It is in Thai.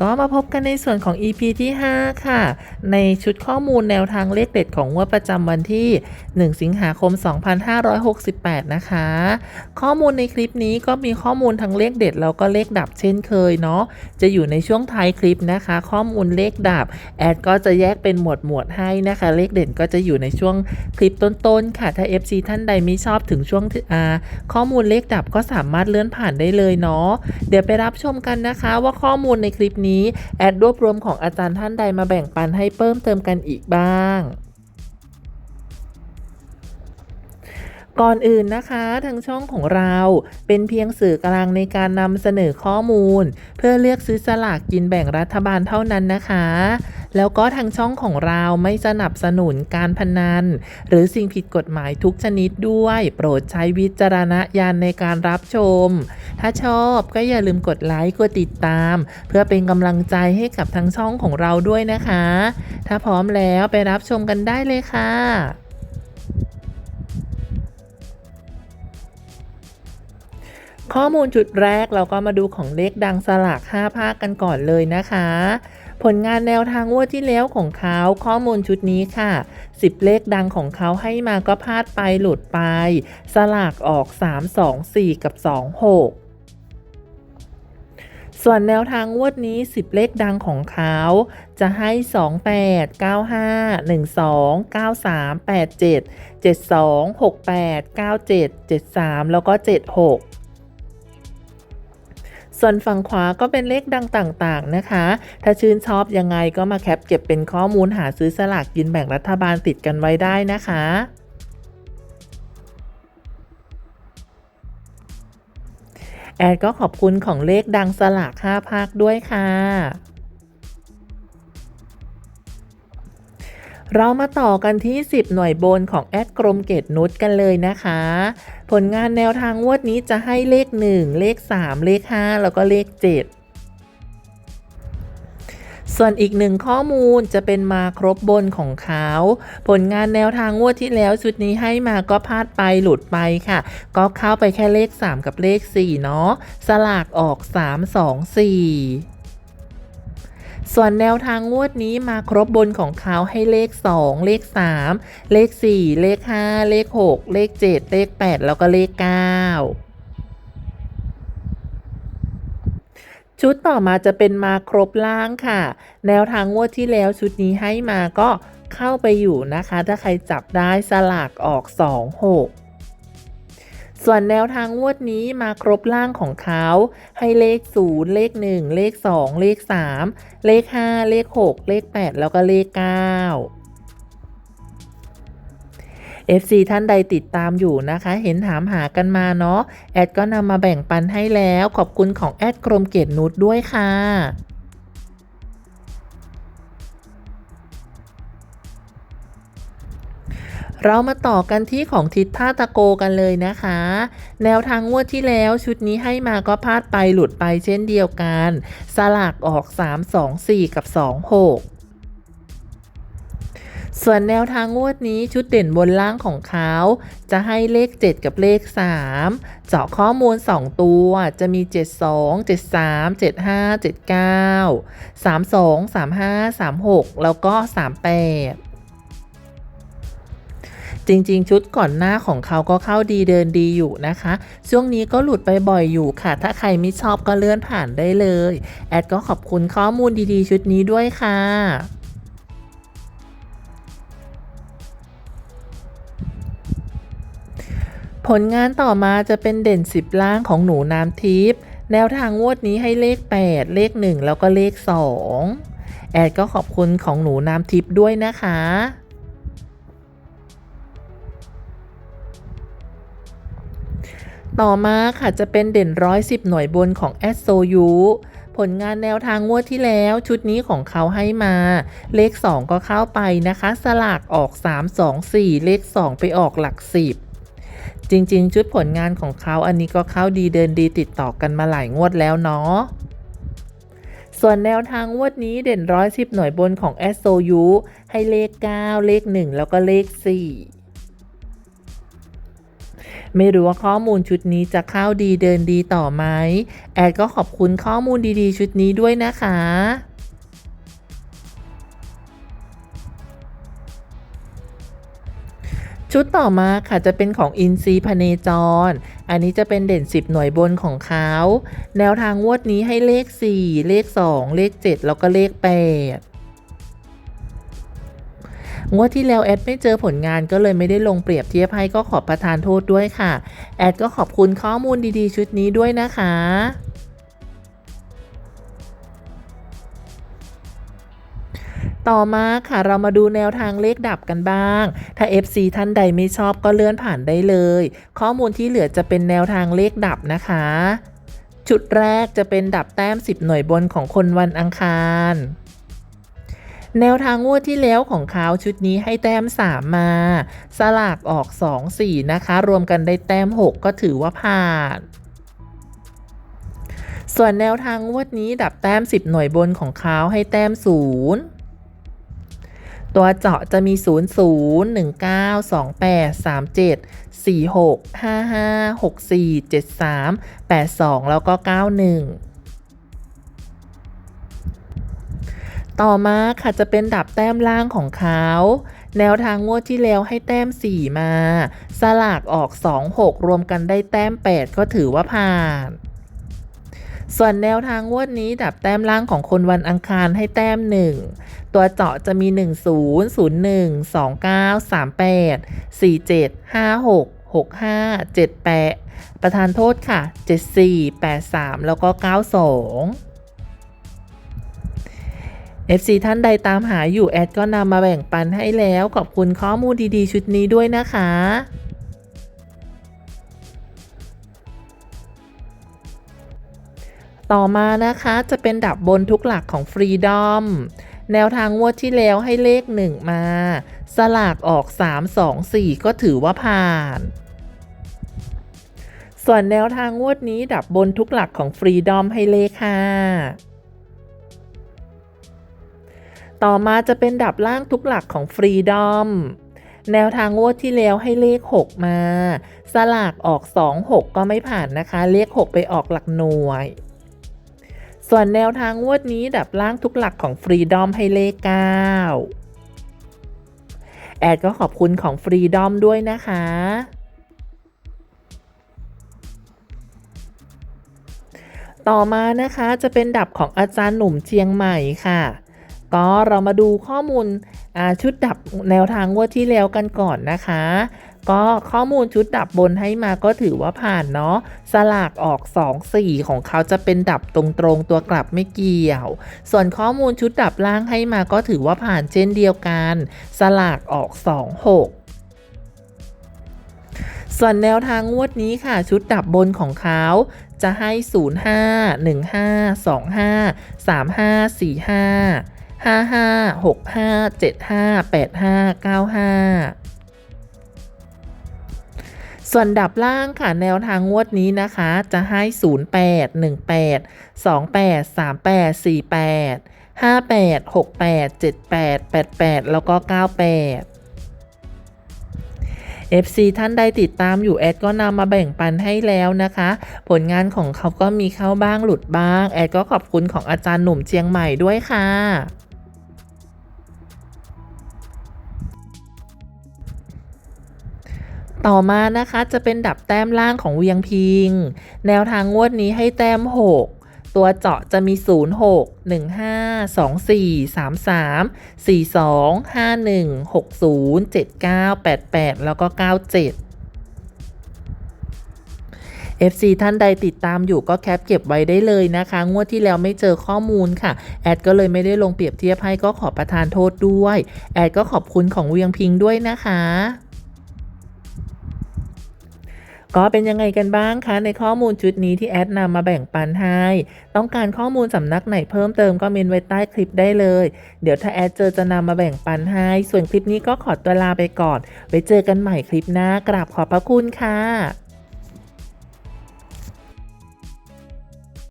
ก็มาพบกันในส่วนของ EP ที่ 5 ค่ะ ในชุดข้อมูลแนวทางเลขเด็ดของงวดประจำวันที่ 1 สิงหาคม 2568 นะคะ ข้อมูลในคลิปนี้ก็มีข้อมูลทั้งเลขเด็ดแล้วก็เลขดับเช่นเคยเนาะ จะอยู่ในช่วงท้ายคลิปนะคะ ข้อมูลเลขดับ แอดก็จะแยกเป็นหมวดหมวดให้นะคะ เลขเด่นก็จะอยู่ในช่วงคลิปต้นๆ ค่ะ ถ้า FC ท่านใดไม่ชอบถึงช่วงข้อมูลเลขดับก็สามารถเลื่อนผ่านได้เลยเนาะ เดี๋ยวไปรับชมกันนะคะว่าข้อมูลในคลิปนี้แอดรวบรวมของอาจารย์ท่านใดมาแบ่งปันให้เพิ่มเติมกันอีกบ้างก่อนอื่นนะคะทางช่องของเราเป็นเพียงสื่อกลางในการนำเสนอข้อมูล เพื่อเลือกซื้อสลากกินแบ่งรัฐบาลเท่านั้นนะคะ แล้วก็ทางช่องของเราไม่สนับสนุนการพนัน หรือสิ่งผิดกฎหมายทุกชนิดด้วย โปรดใช้วิจารณญาณในการรับชม ถ้าชอบก็อย่าลืมกดไลค์กดติดตาม เพื่อเป็นกำลังใจให้กับทางช่องของเราด้วยนะคะ ถ้าพร้อมแล้วไปรับชมกันได้เลยค่ะข้อมูลจุดแรกเราก็มาดูของเลขดังสลาก 5 ภาคกันก่อนเลยนะคะ ผลงานแนวทางงวดที่แล้วของเขาข้อมูลชุดนี้ค่ะ 10 เลขดังของเขาให้มาก็พลาดไปหลุดไป สลากออก 3 2 4 กับ 2 6ส่วนแนวทางงวดนี้ 10 เลขดังของเขา จะให้ 28 95 12 93 87 72 68 97 73 แล้วก็ 76 ส่วนฝั่งขวาก็เป็นเลขดังต่างๆนะคะ ถ้าชื่นชอบยังไงก็มาแคปเก็บเป็นข้อมูลหาซื้อสลากกินแบ่งรัฐบาลติดกันไว้ได้นะคะแอดก็ขอบคุณของเลขดังสลาก5ภาคด้วยค่ะ เรามาต่อกันที่ 10 หน่วยบนของแอดกรมเกตนุชกันเลยนะคะ ผลงานแนวทางงวดนี้จะให้เลข 1 เลข 3 เลข 5 แล้วก็เลข 7 ส่วนอีกหนึ่งข้อมูลจะเป็นมาครบบนของเขา ผลงานแนวทางงวดที่แล้วชุดนี้ให้มาก็พลาดไปหลุดไปค่ะ ก็เข้าไปแค่เลข 3 กับเลข 4 เนาะสลากออก 3 2 4 ส่วนแนวทางงวดนี้มาครบบนของเขาให้เลข 2 เลข 3 เลข 4 เลข 5 เลข 6 เลข 7 เลข 8 แล้วก็เลข 9ชุดต่อมาจะเป็นมาครบล่างค่ะ แนวทางงวดที่แล้วชุดนี้ให้มาก็เข้าไปอยู่นะคะ ถ้าใครจับได้สลากออก 2 6 ส่วนแนวทางงวดนี้มาครบล่างของเขา ให้เลข 0 เลข 1 เลข 2 เลข 3 เลข 5 เลข 6 เลข 8 แล้วก็เลข 9 FC ท่านใดติดตามอยู่นะคะ เห็นถามหากันมาเนาะแอดก็นำมาแบ่งปันให้แล้ว ขอบคุณของแอดกรมเกตนุชด้วยค่ะ เรามาต่อกันที่ของทิศท่าตะโกกันเลยนะคะ แนวทางงวดที่แล้วชุดนี้ให้มาก็พลาดไปหลุดไปเช่นเดียวกัน สลากออก 3 2 4 กับ 2 6ส่วนแนวทางงวดนี้ชุดเด่นบนล่างของเขา จะให้เลข 7 กับเลข 3 เจาะข้อมูล 2 ตัว จะมี 72 73 75 79 32 35 36 แล้วก็ 38 จริง ๆ ชุดก่อนหน้าของเขาก็เข้าดีเดินดีอยู่นะคะ ช่วงนี้ก็หลุดไปบ่อยอยู่ค่ะ ถ้าใครไม่ชอบก็เลื่อนผ่านได้เลย แอดก็ขอบคุณข้อมูลดีๆ ชุดนี้ด้วยค่ะผลงานต่อมาจะเป็นเด่น 10 ล่างของหนูน้ำทิพย์แนวทางงวดนี้ให้เลข 8 เลข 1 แล้วก็เลข 2 แอดก็ขอบคุณของหนูน้ำทิพย์ด้วยนะคะ ต่อมาค่ะจะเป็นเด่น110หน่วยบนของ a s s o u ผลงานแนวทางงวดที่แล้วชุดนี้ของเขาให้มา เลข 2 ก็เข้าไปนะคะ สลากออก 3 2 4 เลข 2 ไปออกหลัก 10 จริงๆ ชุดผลงานของเขาอันนี้ก็เข้าดีเดินดีติดต่อกันมาหลายงวดแล้วเนาะส่วนแนวทางงวดนี้เด่น110หน่วยบนของ s o u ให้เลข 9 เลข 1 แล้วก็เลข 4 ไม่รู้ว่าข้อมูลชุดนี้จะเข้าดีเดินดีต่อไหมแอดก็ขอบคุณข้อมูลดีๆ ชุดนี้ด้วยนะคะชุดต่อมาค่ะจะเป็นของอินซีพเนจร อันนี้จะเป็นเด่น 10 หน่วยบนของเขา แนวทางงวดนี้ให้เลข 4 เลข 2 เลข 7 แล้วก็เลข 8 งวดที่แล้วแอดไม่เจอผลงานก็เลยไม่ได้ลงเปรียบเทียบให้ก็ขอประทานโทษด้วยค่ะ แอดก็ขอบคุณข้อมูลดีๆ ชุดนี้ด้วยนะคะต่อมาค่ะเรามาดูแนวทางเลขดับกันบ้าง ถ้า FC ท่านใดไม่ชอบก็เลื่อนผ่านได้เลย ข้อมูลที่เหลือจะเป็นแนวทางเลขดับนะคะชุดแรกจะเป็นดับแต้ม 10 หน่วยบนของคนวันอังคาร แนวทางงวดที่แล้วของเขาชุดนี้ให้แต้ม 3 มา สลากออก 2 4 นะคะ รวมกันได้แต้ม 6 ก็ถือว่าผ่านส่วนแนวทางงวดนี้ดับแต้ม 10 หน่วยบนของเขาให้แต้ม 0 ตัวเจาะจะมี 0 0 1 9 2 8 3 7 4 6 5 5 6 4 7 3 8 2 แล้วก็ 91 ต่อมาค่ะจะเป็นดับแต้มล่างของเขาแนวทางงวดที่แล้วให้แต้ม 4 มา สลากออก 2 6 รวมกันได้แต้ม 8 ก็ถือว่าผ่าน ส่วนแนวทางงวดนี้ดับแต้มล่างของคนวันอังคารให้แต้ม 1 ตัวเจาะจะมี 1 0 0 1 2 9 3 8 4 7 5 6 6 5 7 8 ประธานโทษค่ะ 74 83 แล้วก็ 92 FC ท่านใดตามหาอยู่แอดก็นำมาแบ่งปันให้แล้วขอบคุณข้อมูลดีๆ ชุดนี้ด้วยนะคะต่อมานะคะจะเป็นดับบนทุกหลักของ Freedom แนวทางงวดที่แล้วให้เลข 1 มา สลากออก 3 2 4 ก็ถือว่าผ่าน ส่วนแนวทางงวดนี้ดับบนทุกหลักของ Freedom ให้เลข 5 ต่อมาจะเป็นดับล่างทุกหลักของ Freedom แนวทางงวดที่แล้วให้เลข 6 มา สลากออก 2 6 ก็ไม่ผ่านนะคะ เลข 6 ไปออกหลักหน่วย ส่วนแนวทางงวดนี้ดับล่างทุกหลักของ Freedom ให้เลข 9 แอดก็ขอบคุณของ Freedom ด้วยนะคะ ต่อมานะคะจะเป็นดับของอาจารย์หนุ่มเชียงใหม่ค่ะ ก็เรามาดูข้อมูลชุดดับแนวทางงวดที่แล้วกันก่อนนะคะ ก็ข้อมูลชุดดับบนให้มาก็ถือว่าผ่านเนาะสลากออก 2 4 ของเขาจะเป็นดับตรงๆตัวกลับไม่เกี่ยว ส่วนข้อมูลชุดดับล่างให้มาก็ถือว่าผ่านเช่นเดียวกัน สลากออก 2 6ส่วนแนวทางงวดนี้ค่ะ ชุดดับบนของเขาจะให้ 05 15 25 35 45 55 65 75 85 95ส่วนดับล่างค่ะแนวทางงวดนี้นะคะ จะให้ 08 18 28 38 48 58 68 78 88 แล้วก็ 98 FC ท่านใดติดตามอยู่แอดก็นำมาแบ่งปันให้แล้วนะคะ ผลงานของเขาก็มีเข้าบ้างหลุดบ้าง แอดก็ขอบคุณของอาจารย์หนุ่มเชียงใหม่ด้วยค่ะ ต่อมานะคะจะเป็นดับแต้มล่างของเวียงพิง แนวทางงวดนี้ให้แต้ม 6 ตัวเจาะจะมี 0 6 1 5 2 4 3 3 4 2 5 1 6 0 7 9 8 8 แล้วก็ 97 FC ท่านใดติดตามอยู่ก็แคปเก็บไว้ได้เลยนะคะ งวดที่แล้วไม่เจอข้อมูลค่ะ แอดก็เลยไม่ได้ลงเปรียบเทียบให้ก็ขอประทานโทษด้วย แอดก็ขอบคุณของเวียงพิงด้วยนะคะ ก็เป็นยังไงกันบ้างคะ ในข้อมูลชุดนี้ที่แอดนำมาแบ่งปันให้ ต้องการข้อมูลสำนักไหนเพิ่มเติมก็เมนไว้ใต้คลิปได้เลย เดี๋ยวถ้าแอดเจอจะนำมาแบ่งปันให้ ส่วนคลิปนี้ก็ขอตัวลาไปก่อน ไว้เจอกันใหม่คลิปหน้ากราบขอบพระคุณค่ะ